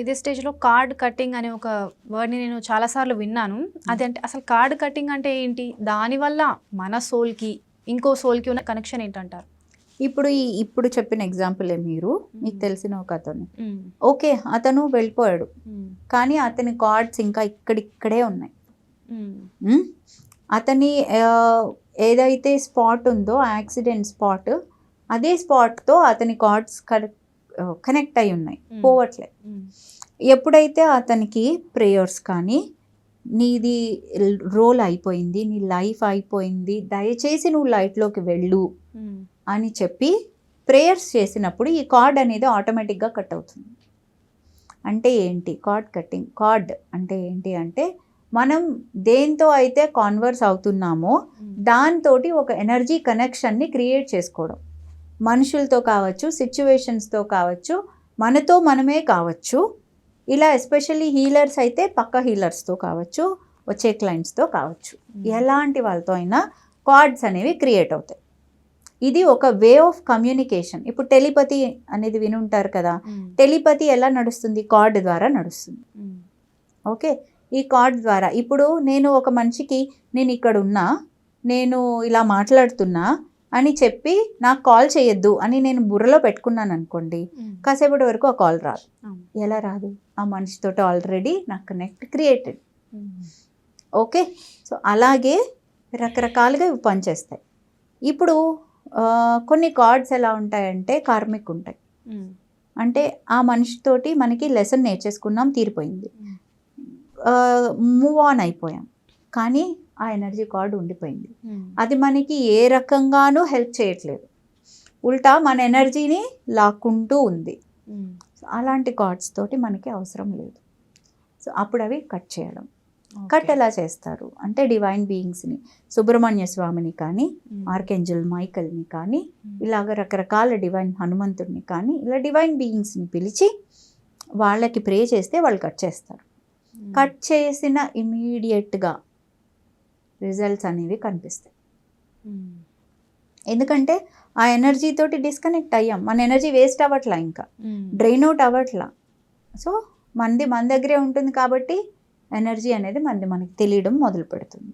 ఇదే స్టేజ్లో card cutting అనే ఒక వర్డ్ని నేను చాలాసార్లు విన్నాను. అది అంటే అసలు కార్డ్ కటింగ్ అంటే ఏంటి? దానివల్ల మన సోల్కి ఇంకో సోల్కి ఉన్న కనెక్షన్ ఏంటంటారు? ఇప్పుడు ఈ ఇప్పుడు చెప్పిన ఎగ్జాంపులే మీరు మీకు తెలిసిన ఒక అతను. ఓకే అతను వెళ్ళిపోయాడు. కానీ అతని కార్డ్స్ ఇంకా ఇక్కడిక్కడే ఉన్నాయి? అతని ఏదైతే స్పాట్ ఉందో యాక్సిడెంట్ స్పాట్ అదే స్పాట్తో అతని కార్డ్స్ కనెక్ట్ అయి ఉన్నాయి. పోవట్లే. ఎప్పుడైతే అతనికి ప్రేయర్స్ కానీ నీది రోల్ అయిపోయింది నీ లైఫ్ అయిపోయింది దయచేసి నువ్వు లైట్లోకి వెళ్ళు. అని చెప్పి ప్రేయర్స్ చేసినప్పుడు ఈ కార్డ్ అనేది ఆటోమేటిక్గా కట్ అవుతుంది అంటే ఏంటి కార్డ్ కట్టింగ్ కార్డ్ అంటే ఏంటి అంటే మనం దేంతో అయితే కాన్వర్స్ అవుతున్నామో. దాంతో ఒక ఎనర్జీ కనెక్షన్ని క్రియేట్ చేసుకోవడం మనుషులతో కావచ్చు సిచ్యువేషన్స్తో కావచ్చు మనతో మనమే కావచ్చు. ఇలా ఎస్పెషల్లీ హీలర్స్ అయితే పక్క హీలర్స్తో కావచ్చు వచ్చే క్లయింట్స్తో కావచ్చు. ఎలాంటి వాళ్ళతో అయినా కార్డ్స్ అనేవి క్రియేట్ అవుతాయి. ఇది ఒక వే ఆఫ్ కమ్యూనికేషన్ ఇప్పుడు టెలిపతి అనేది వినుంటారు కదా. టెలిపతి ఎలా నడుస్తుంది? కార్డ్ ద్వారా నడుస్తుంది. ఓకే ఈ కార్డ్ ద్వారా. ఇప్పుడు నేను ఒక మనిషికి నేను ఇక్కడ ఉన్నా నేను ఇలా మాట్లాడుతున్నా అని చెప్పి నాకు కాల్ చేయొద్దు అని నేను బుర్రలో పెట్టుకున్నాను అనుకోండి. కాసేపటి వరకు ఆ కాల్ రాదు. ఎలా రాదు ఆ మనిషితో ఆల్రెడీ నాకు కనెక్ట్ క్రియేటెడ్. ఓకే సో అలాగే రకరకాలుగా ఇవి పనిచేస్తాయి ఇప్పుడు కొన్ని కార్డ్స్ ఎలా ఉంటాయంటే కార్మిక్ ఉంటాయి. అంటే ఆ మనిషితోటి మనకి లెసన్ నేర్చేసుకున్నాం తీరిపోయింది. మూవ్ ఆన్ అయిపోయాం కానీ ఆ ఎనర్జీ కార్డ్ ఉండిపోయింది. అది మనకి ఏ రకంగానూ హెల్ప్ చేయట్లేదు ఉల్టా మన ఎనర్జీని లాక్కుంటూ ఉంది అలాంటి కార్డ్స్ తోటి మనకి అవసరం లేదు సో అప్పుడు అవి కట్ చేయడం. కట్ ఎలా చేస్తారు అంటే డివైన్ బీయింగ్స్ని సుబ్రహ్మణ్య స్వామిని కానీ. ఆర్కెంజల్ మైకల్ని కానీ. ఇలాగ రకరకాల డివైన్ హనుమంతుడిని కానీ ఇలా డివైన్ బీయింగ్స్ని పిలిచి వాళ్ళకి ప్రే చేస్తే వాళ్ళు కట్ చేస్తారు. కట్ చేసిన ఇమీడియట్గా రిజల్ట్స్ అనేవి కనిపిస్తాయి. మ్మ్. ఎందుకంటే ఆ ఎనర్జీ తోటి డిస్కనెక్ట్ అయ్యాం. మన ఎనర్జీ వేస్ట్ అవ్వట్లా ఇంకా. మ్మ్. డ్రైన్ అవుట్ అవ్వట్లా. సో మనది మన దగ్గరే ఉంటుంది కాబట్టి ఎనర్జీ అనేది మనది మనకి తెలియడం మొదలు పెడుతుంది